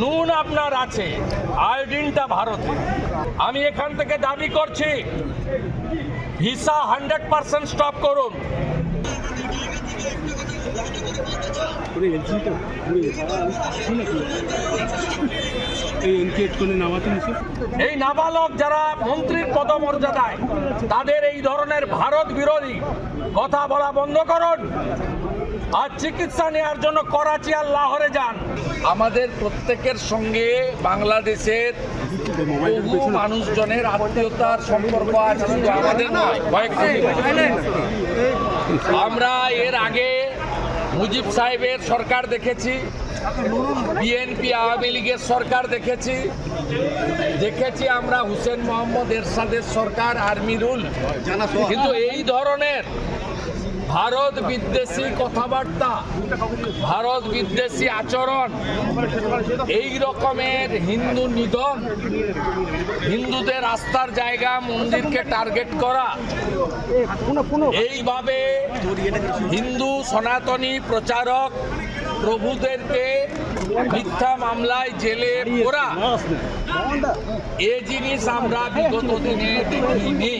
নুন আপনার আছে আয়োডিনটা ভারতে। আমি এখান থেকে দাবি করছি ভিসা হান্ড্রেড পার্সেন্ট স্টপ করুন। এই নাবালক যারা মন্ত্রীর পদমর্যাদায় তাদের এই ধরনের ভারত বিরোধী কথা বলা বন্ধ করুন। আর চিকিৎসা নেওয়ার জন্য করাচি আর লাহোরে যান। আমাদের প্রত্যেকের সঙ্গে বাংলাদেশের বহু মানুষজনের আত্মীয়তার সম্পর্ক আছে শুধু আমাদের নয় আমরা এর আগে মুজিব সাহেবের সরকার দেখেছি বিএনপি আওয়ামী লীগের সরকার দেখেছি। দেখেছি আমরা হুসেন মোহাম্মদ এরশাদের সরকার আর্মিরুল। কিন্তু এই ধরনের ভারত বিদ্বেষী কথাবার্তা, ভারত বিদ্বেষী আচরণ, এই রকমের হিন্দু নিধন, হিন্দুদের আস্থার জায়গা, মন্দিরকে টার্গেট করা, এইভাবে হিন্দু সনাতনী প্রচারক প্রভুদেরকে মিথ্যা মামলায় জেলে পোরা এ জিনিস আমরা বিগত দিনে দেখিনি।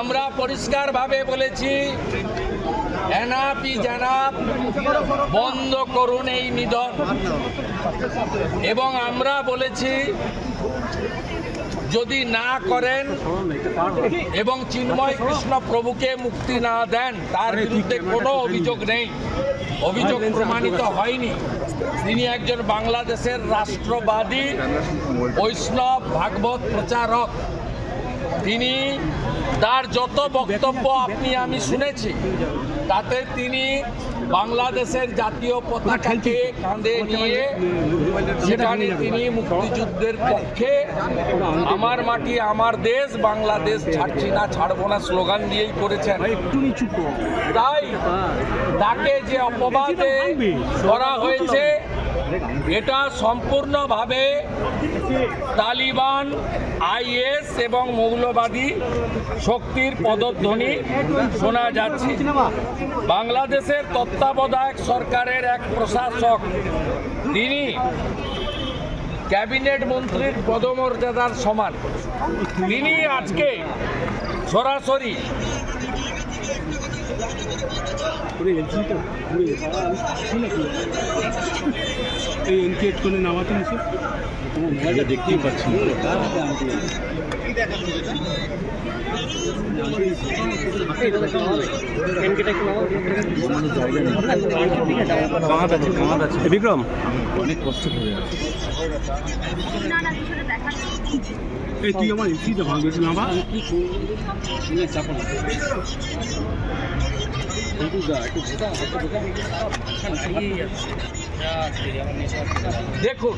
আমরা পরিষ্কারভাবে বলেছি, এনাপি জানাপ বন্ধ করুন এই নিধন। এবং আমরা বলেছি, যদি না করেন এবং চিন্ময় কৃষ্ণ প্রভুকে মুক্তি না দেন, তার বিরুদ্ধে কোনো অভিযোগ নেই। অভিযোগ প্রমাণিত হয়নি। তিনি একজন বাংলাদেশের রাষ্ট্রবাদী বৈষ্ণব ভাগবত প্রচারক। তিনি তার যত বক্তব্য আপনি আমি শুনেছি তাতে তিনি বাংলাদেশের জাতীয় পতাকাকে কাঁধে নিয়ে সেখানে তিনি মুক্তিযুদ্ধের পক্ষে আমার মাটি আমার দেশ বাংলাদেশ ছাড়ছি না ছাড়বো না স্লোগান দিয়েই করেছেন। তাই তাকে যে অপবাদে করা হয়েছে এটা সম্পূর্ণভাবে তালিবান, আইএস এবং মৌলবাদী শক্তির পদধ্বনি শোনা যাচ্ছে। বাংলাদেশের তত্ত্বাবধায়ক সরকারের এক প্রশাসক, তিনি ক্যাবিনেট মন্ত্রীর পদমর্যাদার সমান। তিনি আজকে সরাসরি নাকি এই এনকেট করে নামাতে নিছে মোবাইলটা দেখতেই পাচ্ছি বিক্রম? অনেক কষ্ট করে এই তুই আমার এলসিটা ভাঙবে নামা। চাপা দেখুন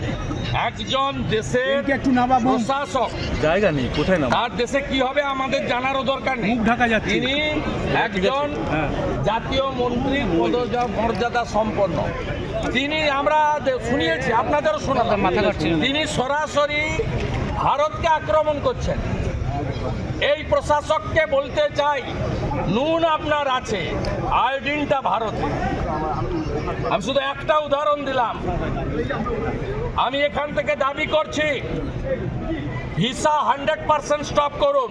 একজন দেশের একটু প্রশাসক। জায়গা নেই কোথায় নাম তার দেশে কি হবে আমাদের জানারও দরকার নেই। মুখ ঢাকা যাচ্ছে। তিনি একজন হ্যাঁ। জাতীয় মন্ত্রীর মর্যাদা সম্পন্ন। তিনি আমরা শুনিয়েছি আপনাদেরও শোনাতাম মাথা তিনি সরাসরি ভারতকে আক্রমণ করছেন। এই প্রশাসককে বলতে চাই, নুন আপনার আছে, আয়োডিনটা ভারতে। আমি শুধু একটা উদাহরণ দিলাম। আমি এখান থেকে দাবি করছি, ভিসা হান্ড্রেড পার্সেন্ট স্টপ করুন।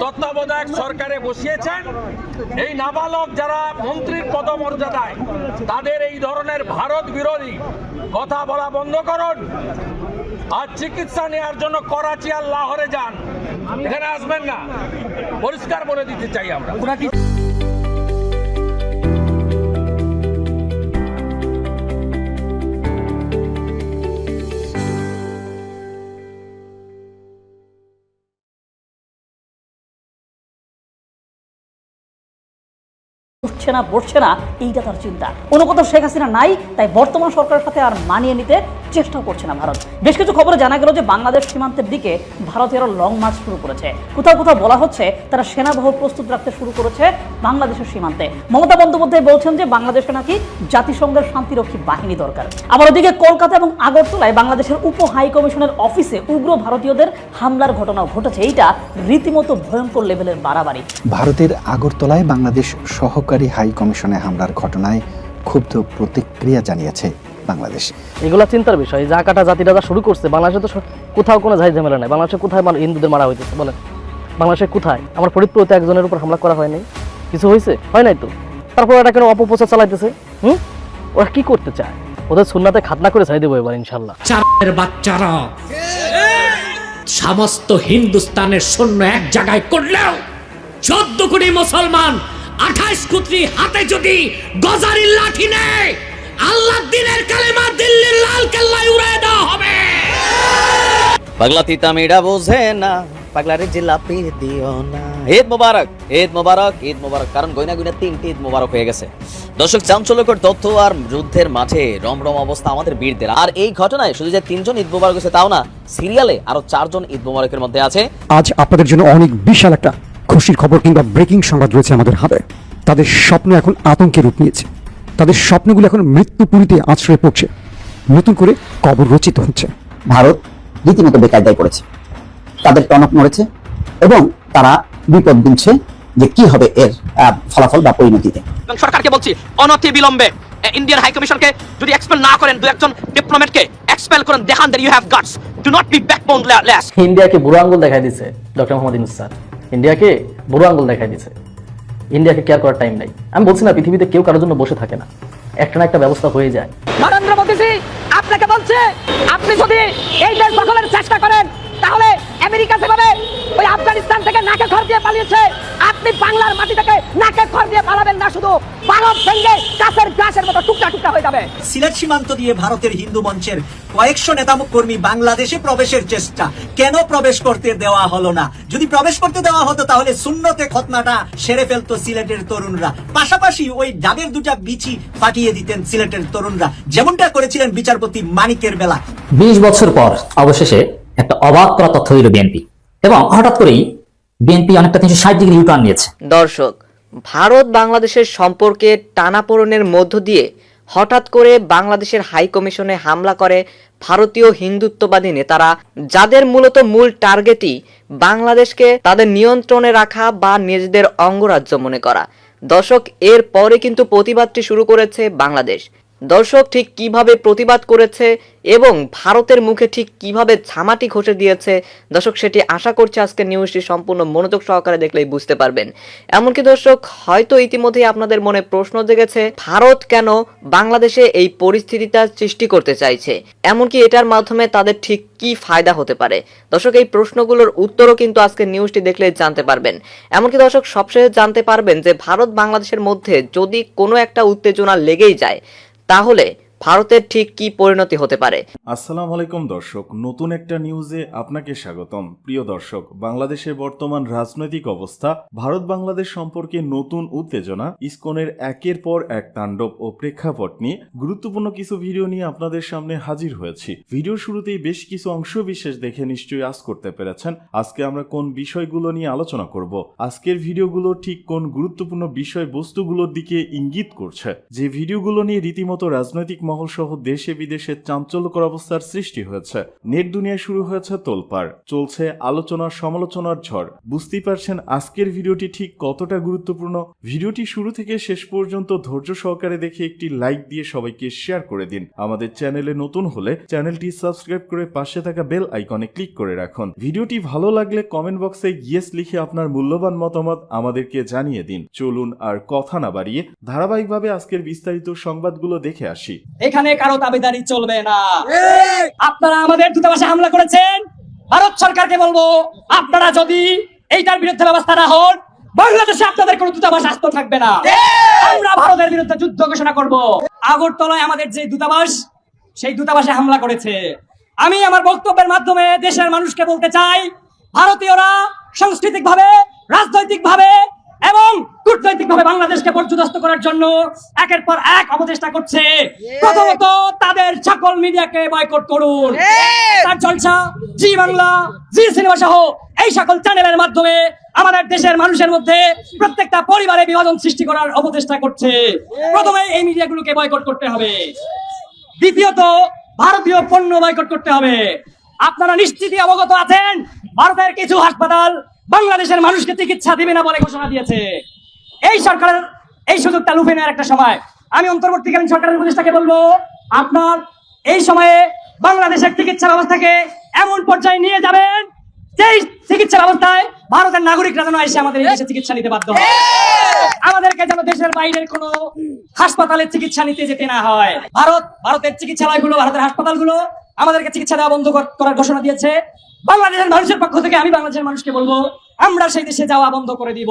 তত্ত্বাবধায়ক সরকারে বসিয়েছেন। এই নাবালক যারা মন্ত্রীর পদমর্যাদায় তাদের এই ধরনের ভারত বিরোধী কথা বলা বন্ধ করুন। আর চিকিৎসা নেওয়ার জন্য করাচি আর লাহোরে যান। এখানে আসবেন না। পরিষ্কার বলে দিতে চাই আমরা। না, বসছে না, এইটা তার চিন্তা। কোথাও শেখ হাসিনা নাই, তাই বর্তমান সরকারের সাথে আর মানিয়ে নিতে চেষ্টাও করছে না ভারত। বেশ কিছু খবরে জানা গেল যে বাংলাদেশ সীমান্তের দিকে ভারতীয়রা লং মার্চ শুরু করেছে। কোথাও কোথাও বলা হচ্ছে তারা সেনাবাহু প্রস্তুত রাখতে শুরু করেছে বাংলাদেশের সীমান্তে। মমতা বন্দ্যোপাধ্যায় বলছেন যে বাংলাদেশে নাকি জাতিসংঘের শান্তিরক্ষী বাহিনী দরকার। আবার ওদিকে কলকাতা এবং আগরতলায় বাংলাদেশের উপ হাই কমিশনের অফিসে উগ্র ভারতীয়দের হামলার ঘটনা ঘটেছে। এইটা রীতিমতো ভয়ঙ্কর লেভেলের বাড়াবাড়ি। ভারতের আগরতলায় বাংলাদেশ সহকারী হাই কমিশনে হামলার ঘটনায় ক্ষুব্ধ প্রতিক্রিয়া জানিয়েছে বাংলাদেশ। এগুলো চিন্তার বিষয়। যা কাটা জাতিটা যা শুরু করছে বাংলাদেশে তো কোথাও কোনো ঝাই ঝামেলা নাই। বাংলাদেশে কোথায় মানুষ হিন্দুদের মারা হইতেছে বলেন। বাংলাদেশে কোথায়? আমার ফরিদপুরতে একজনের উপর হামলা করা হয়নি কিছু হয়েছে হয় নাই তো? তারপর ওরা কেন অপপ্রচার চালাইতেছে? হুম? ওরা কি করতে চায়? ওদের সুন্নাতে খাতনা করে ছাই দেবো এবার ইনশাল্লাহ চারের বাচ্চারা সমস্ত হিন্দুস্তানের সৈন্য এক জায়গায় করলেও চোদ্দ কোটি মুসলমান আঠাশ কোটি হাতে যদি গজারির লাঠি নেয় আল্লাহ দিনের কালেমা দিল্লির লাল কেল্লায় উড়ায় দেওয়া হবে। পাগলা তিতা মেয়েরা বোঝে না পাগলারে জিলাপি দিও না। ঈদ মোবারক ঈদ মোবারক ঈদ মোবারক কারণ গয়না গয়না তিনটি ঈদ মোবারক হয়ে গেছে। দর্শক চাঞ্চল্যকর তথ্য আর যুদ্ধের মাঠে রমরম অবস্থা আমাদের বীরদের। আর এই ঘটনায় শুধু যে তিনজন ঈদ মোবারক হয়েছে তাও না সিরিয়ালে আরও চারজন ঈদ মোবারকের মধ্যে আছে। আজ আপনাদের জন্য অনেক বিশাল একটা খুশির খবর কিংবা ব্রেকিং সংবাদ রয়েছে আমাদের হাতে। তাদের স্বপ্ন এখন আতঙ্কে রূপ নিয়েছে। তাদের স্বপ্নগুলো এখন মৃত্যুপুরীতে আশ্রয় পড়ছে। নতুন করে কবর রচিত হচ্ছে। ভারত রীতিমতো বেকায়দায় পড়েছে। তাদের টনক নড়েছে এবং তারা বিপদ গুনছে যে কি হবে এর ফলাফল বা পরিণতিতে। সরকারকে বলছি অনতি বিলম্বে ইন্ডিয়ান হাই কমিশনকে যদি এক্সপেল না করেন দু একজন ডিপ্লোমেটকে এক্সপেল করেন দেখান that you have guts do not be backboneless ইন্ডিয়াকে বুড়ো আঙ্গুল দেখাই দিছে ডক্টর মোহাম্মদ ইউনুস স্যার। ইন্ডিয়াকে বুড়ো আঙ্গুল দেখাই দিছে। ইন্ডিয়াকে কেয়ার করার টাইম নাই। আমি বলছি না, পৃথিবীতে কেউ কারোর জন্য বসে থাকে না। একটা না একটা ব্যবস্থা হয়ে যায়। নরেন্দ্র মোদীজি, আপনাকে বলছে, আপনি যদি এই দেশ দখলের চেষ্টা করেন, তাহলে আমেরিকা যেভাবে ওই আফগানিস্তান থেকে নাকে খড় দিয়ে পালিয়েছে আপনি বাংলার মাটি থেকে নাকে খড় দিয়ে পালাবেন না শুধু ভারত ভেঙে কাছের গ্লাসের মতো টুকরা টুকরা হয়ে যাবে। সিলেট সীমান্ত দিয়ে ভারতের হিন্দু মঞ্চের কয়েকশো নেতা কর্মী বাংলাদেশে প্রবেশের চেষ্টা। কেন প্রবেশ করতে দেওয়া হলো না? যদি প্রবেশ করতে দেওয়া হতো তাহলে শূন্যতে খতনাটা সেরে ফেলতো সিলেটের তরুণরা। পাশাপাশি ওই ডাবের দুটা বিচি ফাটিয়ে দিতেন সিলেটের তরুণরা। যেমনটা করেছিলেন বিচারপতি মানিকের বেলা। বিশ বছর পর অবশেষে একটা অবাক করা তথ্য দিল বিএনপি এবং হঠাৎ করেই বিএনপি অনেকটা তিনশো ষাট ডিগ্রি ইউটার্ন নিয়েছে। দর্শক, ভারত বাংলাদেশের সম্পর্কে টানাপোড়েনের মধ্য দিয়ে হঠাৎ করে বাংলাদেশের হাই কমিশনে হামলা করে ভারতীয় হিন্দুত্ববাদী নেতারা, যাদের মূলত মূল টার্গেটই বাংলাদেশকে তাদের নিয়ন্ত্রণে রাখা বা নিজেদের অঙ্গরাজ্য মনে করা। দর্শক এর পরে কিন্তু প্রতিবাদটি শুরু করেছে বাংলাদেশ। দর্শক ঠিক কীভাবে প্রতিবাদ করেছে এবং ভারতের মুখে ঠিক কীভাবে ঝামাটি ঘষে দিয়েছে? দর্শক, সেটি আশা করছে আজকে নিউজটি সম্পূর্ণ মনোযোগ সহকারে দেখলেই বুঝতে পারবেন। এমনকি দর্শক, হয়তো ইতিমধ্যেই আপনাদের মনে প্রশ্ন জেগেছে, ভারত কেন বাংলাদেশে এই পরিস্থিতিটা সৃষ্টি করতে চাইছে? এমনকি এটার মাধ্যমে তাদের ঠিক কি ফায়দা হতে পারে? দর্শক, এই প্রশ্নগুলোর উত্তরও কিন্তু আজকে নিউজটি দেখলে জানতে পারবেন। এমনকি দর্শক, সবশেষে জানতে পারবেন যে ভারত বাংলাদেশের মধ্যে যদি কোনো একটা উত্তেজনা লেগেই যায় তাহলে ভারতের ঠিক কি পরিণতি হতে পারে? আসসালামু আলাইকুম দর্শক, নতুন একটা নিউজে আপনাকে স্বাগতম। প্রিয় দর্শক, বাংলাদেশের বর্তমান রাজনৈতিক অবস্থা ভারত বাংলাদেশ সম্পর্কে নতুন উত্তেজনা, ইসকনের একের পর এক তাণ্ডব ও প্রেক্ষাপট নিয়ে গুরুত্বপূর্ণ কিছু ভিডিও নিয়ে আপনাদের সামনে হাজির হয়েছি। ভিডিও শুরুতেই বেশ কিছু অংশ বিশেষ দেখে নিশ্চয়ই আজ করতে পেরেছেন। আজকে আমরা কোন বিষয়গুলো নিয়ে আলোচনা করব? আজকের ভিডিওগুলো ঠিক কোন গুরুত্বপূর্ণ বিষয় বস্তুগুলোর দিকে ইঙ্গিত করছে? যে ভিডিওগুলো নিয়ে রীতিমতো রাজনৈতিক মহল সহ দেশে বিদেশে চাঞ্চল্যকর অবস্থার সৃষ্টি হয়েছে। নেট দুনিয়ায় শুরু হয়েছে তোলপাড়। চলছে আলোচনা সমালোচনার ঝড়। বুঝতেই পারছেন আজকের ভিডিওটি ঠিক কতটা গুরুত্বপূর্ণ। ভিডিওটি শুরু থেকে শেষ পর্যন্ত ধৈর্য সহকারে দেখে একটি লাইক দিয়ে সবাইকে শেয়ার করে দিন। আমাদের চ্যানেলে নতুন হলে চ্যানেলটি সাবস্ক্রাইব করে পাশে থাকা বেল আইকনে ক্লিক করে রাখুন। ভিডিওটি ভালো লাগলে কমেন্ট বক্সে ইয়েস লিখে আপনার মূল্যবান মতামত আমাদেরকে জানিয়ে দিন। চলুন আর কথা না বাড়িয়ে ধারাবাহিকভাবে আজকের বিস্তারিত সংবাদগুলো দেখে আসি। এখানে কারও দাবিদারি চলবে না। আপনারা আমাদের দূতাবাসে হামলা করেছেন। ভারত সরকারকে বলব আপনারা যদি এইটার বিরুদ্ধে ব্যবস্থা না হন বাংলাদেশে আপনাদের কোনো দূতাবাস আস্ত থাকবে না। আমরা ভারতের বিরুদ্ধে যুদ্ধ ঘোষণা করব। আগরতলায় আমাদের যে দূতাবাস সেই দূতাবাসে হামলা করেছে। আমি আমার বক্তব্যের মাধ্যমে দেশের মানুষকে বলতে চাই ভারতীয়রা সাংস্কৃতিক ভাবে রাজনৈতিক ভাবে এবং কূটনৈতিকভাবে বাংলাদেশকে পর্যদস্ত করার জন্য একের পর এক অপচেষ্টা করছে। প্রথমত তাদের সকল মিডিয়াকে বয়কট করুন। তার জলসা জি বাংলা জি সিনেমা সহ এই সকল চ্যানেলের মাধ্যমে আমাদের দেশের মানুষের মধ্যে প্রত্যেকটা পরিবারে বিভাজন সৃষ্টি করার অপচেষ্টা করছে। প্রথমে এই মিডিয়াগুলোকে বয়কট করতে হবে। দ্বিতীয়ত ভারতীয় পণ্য বয়কট করতে হবে। আপনারা নিশ্চিতই অবগত আছেন ভারতের কিছু হাসপাতাল বাংলাদেশের মানুষকে চিকিৎসা দিবে না বলে ঘোষণা দিয়েছে। এই সরকারের, এই সুযোগটা লুফে নেওয়ার একটা সময়। আমি অন্তর্বর্তীকালীন সরকারের উপদেষ্টাকে বলব, আপনার এই সময়ে বাংলাদেশের চিকিৎসা ব্যবস্থাকে এমন পর্যায়ে নিয়ে যাবেন, যেই চিকিৎসা ব্যবস্থায় ভারতের নাগরিকরা যেন এসে আমাদের দেশে চিকিৎসা নিতে বাধ্য হয়। আমাদেরকে যেন দেশের বাইরের কোন হাসপাতালে চিকিৎসা নিতে যেতে না হয়। ভারত, ভারতের চিকিৎসালয়গুলো, ভারতের হাসপাতালগুলো আমাদেরকে চিকিৎসা দেওয়া বন্ধ করার ঘোষণা দিয়েছে। বাংলাদেশের মানুষের পক্ষ থেকে আমি বাংলাদেশের মানুষকে বলব আমরা সেই দেশে যাওয়া বন্ধ করে দিব।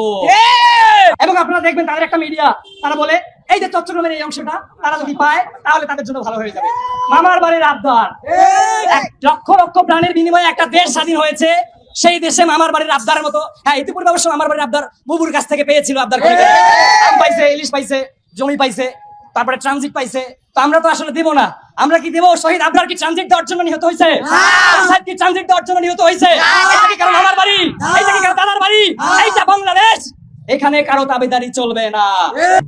এবং আপনারা দেখবেন তাদের একটা মিডিয়া তারা বলে এই যে চট্টগ্রামের এই অংশটা তারা যদি পায় তাহলে তাদের জন্য ভালো হয়ে যাবে। মামার বাড়ির আবদার। লক্ষ লক্ষ প্রাণের বিনিময়ে একটা দেশ স্বাধীন হয়েছে। সেই দেশে মামার বাড়ির আবদারের মতো হ্যাঁ ইতিপূর্বে অবশ্য মামার বাড়ির আবদার বুবুর কাছ থেকে পেয়েছিল আবদার করে। পাইছে ইলিশ পাইছে জমি পাইছে তারপরে ট্রানজিট পাইছে। তো আমরা তো আসলে দেব না। আমরা কি দেব? শহীদ আবরার কি ট্রানজিট দেওয়ার জন্য নিহত হয়েছে? সাহেব কি ট্রানজিট দেওয়ার জন্য নিহত হয়েছে? এটা কি কারণ আমার বাড়ি? এইটা কি কারণ দাদার বাড়ি? এইটা বাংলাদেশ। এখানে কারও দাবিদারি চলবে না।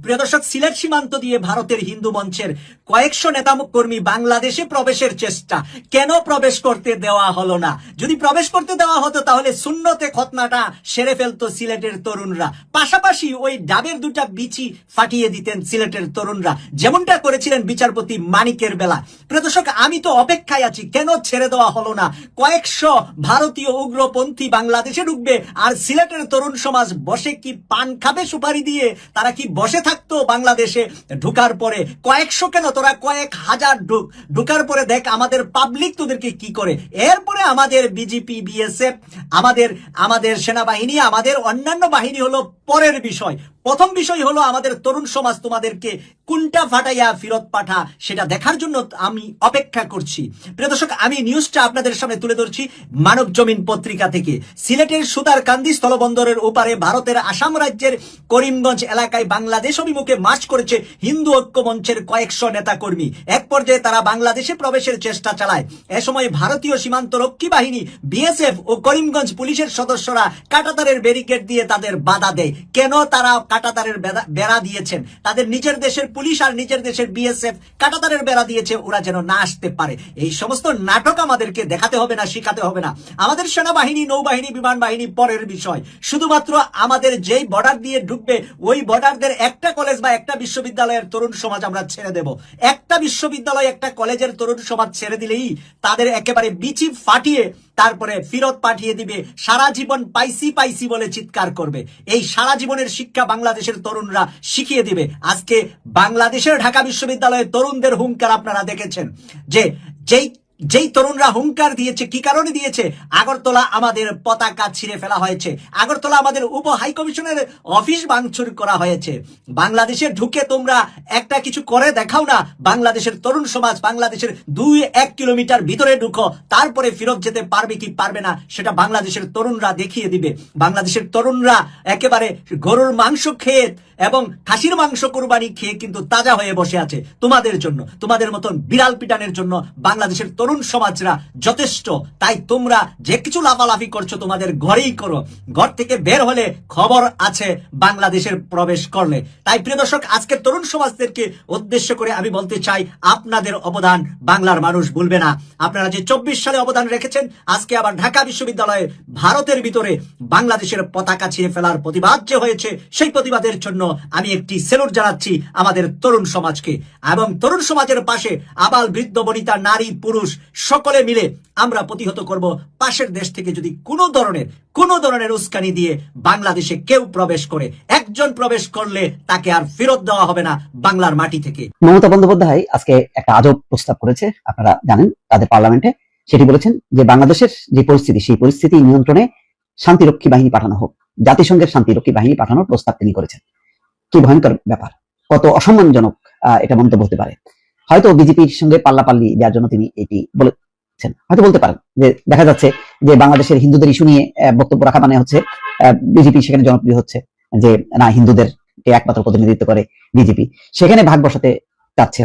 প্রিয় দর্শক সিলেট সীমান্ত দিয়ে ভারতের হিন্দু মঞ্চের কয়েকশো নেতা কর্মী বাংলাদেশে প্রবেশের চেষ্টা। কেন প্রবেশ করতে দেওয়া হলো না? যদি প্রবেশ করতে দেওয়া হতো, তাহলে শূন্যতে খতনাটা সেরে ফেলতো সিলেটের তরুণরা। পাশাপাশি ওই ডাবের দুটা বিচি ফাটিয়ে দিতেন সিলেটের তরুণরা। যেমনটা করেছিলেন বিচারপতি মানিকের বেলা। প্রিয় দর্শক আমি তো অপেক্ষায় আছি, কেন ছেড়ে দেওয়া হলো না? কয়েকশো ভারতীয় উগ্রপন্থী বাংলাদেশে ঢুকবে, আর সিলেটের তরুণ সমাজ বসে কি পান খাবে সুপারি দিয়ে? তারা কি বসে থাকতো বাংলাদেশে ঢুকার পরে? কয়েকশো কেন তোরা কয়েক হাজার ঢুক। ঢুকার পরে দেখ আমাদের পাবলিক তোদেরকে কি করে। এরপরে আমাদের বিজেপি বিএসএফ আমাদের আমাদের সেনাবাহিনী, আমাদের অন্যান্য বাহিনী হলো পরের বিষয়। প্রথম বিষয় হলো আমাদের তরুণ সমাজ তোমাদেরকে কোনটা ফাটাইয়া ফেরত পাঠা, সেটা দেখার জন্য আমি অপেক্ষা করছি। প্রিয় দর্শক, আমি নিউজটা আপনাদের সামনে তুলে ধরছি মানব জমিন পত্রিকা থেকে। সিলেটের সুতার কান্দি স্থলবন্দরের ওপারে ভারতের আসাম রাজ্যের করিমগঞ্জ এলাকায় বাংলাদেশ অভিমুখে মার্চ করেছে হিন্দু ঐক্য মঞ্চের কয়েকশো নেতাকর্মী। এক পর্যায়ে তারা বাংলাদেশে প্রবেশের চেষ্টা চালায়। এ সময় ভারতীয় সীমান্ত রক্ষী বাহিনী বিএসএফ ও করিমগঞ্জ পুলিশের সদস্যরা কাটাতারের ব্যারিকেড দিয়ে তাদের বাধা দেয়। কেন তারা কাটাতারের বেড়া- দিয়েছেন। তাদের নিজের দেশের পুলিশ আর নিজের দেশের বিএসএফ কাটাতারের বেড়া দিয়েছে, ওরা যেন না আসতে পারে। এই সমস্ত নাটক আমাদেরকে দেখাতে হবে না, শিখাতে হবে না। আমাদের সেনাবাহিনী, নৌবাহিনী, বিমান বাহিনী, পরের বিষয়। শুধুমাত্র আমাদের যেই বর্ডার দিয়ে ঢুকবে, ওই বর্ডারদের একটা কলেজ বা একটা বিশ্ববিদ্যালয়ের তরুণ সমাজ আমরা ছেড়ে দেব। একটা বিশ্ববিদ্যালয়, একটা কলেজের তরুণ সমাজ ছেড়ে দিলেই তাদের একেবারে বিচি ফাটিয়ে তারপরে ফিরত পাঠিয়ে দিবে, সারা জীবন পাইসি পাইসি বলে চিৎকার করবে। এই সারা জীবনের শিক্ষা বাংলাদেশের তরুণরা শিখিয়ে দিবে। আজকে বাংলাদেশের ঢাকা বিশ্ববিদ্যালয়ের তরুণদের হুঙ্কার আপনারা দেখেছেন যে যেই যেই তরুণরা হুঙ্কার দিয়েছে, কি কারণে দিয়েছে? আগরতলা আমাদের পতাকা ছিঁড়ে ফেলা হয়েছে। আগরতলা আমাদের উপ হাই কমিশনের অফিস ভাঙচুর করা হয়েছে। বাংলাদেশে ঢুকে তোমরা একটা কিছু করে দেখাও না। বাংলাদেশের তরুণ সমাজ, বাংলাদেশের দুই এক কিলোমিটার ভিতরে ঢুকো। তারপরে ফেরত যেতে পারবে কি পারবে না, সেটা বাংলাদেশের তরুণরা দেখিয়ে দিবে। বাংলাদেশের তরুণরা একেবারে গরুর মাংস খেয়ে এবং খাসির মাংস কোরবানি খেয়ে কিন্তু তাজা হয়ে বসে আছে। তোমাদের জন্য, তোমাদের মতন বিড়াল পিটানের জন্য বাংলাদেশের তরুণ সমাজরা যথেষ্ট। তাই তোমরা যে কিছু লাফালাফি করছ তোমাদের ঘরেই করো। ঘর থেকে বের হলে খবর আছে বাংলাদেশের প্রবেশ করলে। তাই প্রিয় দর্শক আজকের তরুণ সমাজদেরকে উদ্দেশ্য করে আমি বলতে চাই, আপনাদের অবদান বাংলার মানুষ ভুলবে না। আপনারা যে চব্বিশ সালে অবদান রেখেছেন, আজকে আবার ঢাকা বিশ্ববিদ্যালয়ে ভারতের ভিতরে বাংলাদেশের পতাকা ছিঁড়ে ফেলার প্রতিবাদ যে হয়েছে, সেই প্রতিবাদের জন্য আমি একটি সেলুট জানাচ্ছি আমাদের তরুণ সমাজকে। এবং তরুণ সমাজের পাশে আবাল বৃদ্ধ বনিতা নারী পুরুষ সকলে মিলে আমরা প্রতিহত করব। পাশের দেশ থেকে যদি কোনো ধরনের কোনো ধরনের উস্কানি দিয়ে বাংলাদেশে কেউ প্রবেশ করে, একজন প্রবেশ করলে তাকে আর ফেরত দেওয়া হবে না বাংলার মাটি থেকে। মমতা বন্দ্যোপাধ্যায় আজকে একটা আজব প্রস্তাব করেছে, আপনারা জানেন, তাদের পার্লামেন্টে। সেটি বলেছেন যে, বাংলাদেশের যে পরিস্থিতি, সেই পরিস্থিতি নিয়ন্ত্রণে শান্তিরক্ষী বাহিনী পাঠানো হোক। জাতিসংঘের শান্তিরক্ষী বাহিনী পাঠানোর প্রস্তাব তিনি করেছেন। কি ভয়ঙ্কর ব্যাপার। কত অসম্মানজনক এটা মন্তব্য হতে পারে। হয়তো বিজেপির সঙ্গে পাল্লাপাল্লি দেওয়ার জন্য তিনি এটি বলেছেন। হয়তো বলতে পারেন যে দেখা যাচ্ছে যে বাংলাদেশের হিন্দুদের ইস্যু নিয়ে বক্তব্য রাখা মানে হচ্ছে বিজেপি সেখানে জনপ্রিয় হচ্ছে যে না হিন্দুদের একমাত্র প্রতিনিধিত্ব করে বিজেপি। সেখানে ভাগ বসাতে চাচ্ছে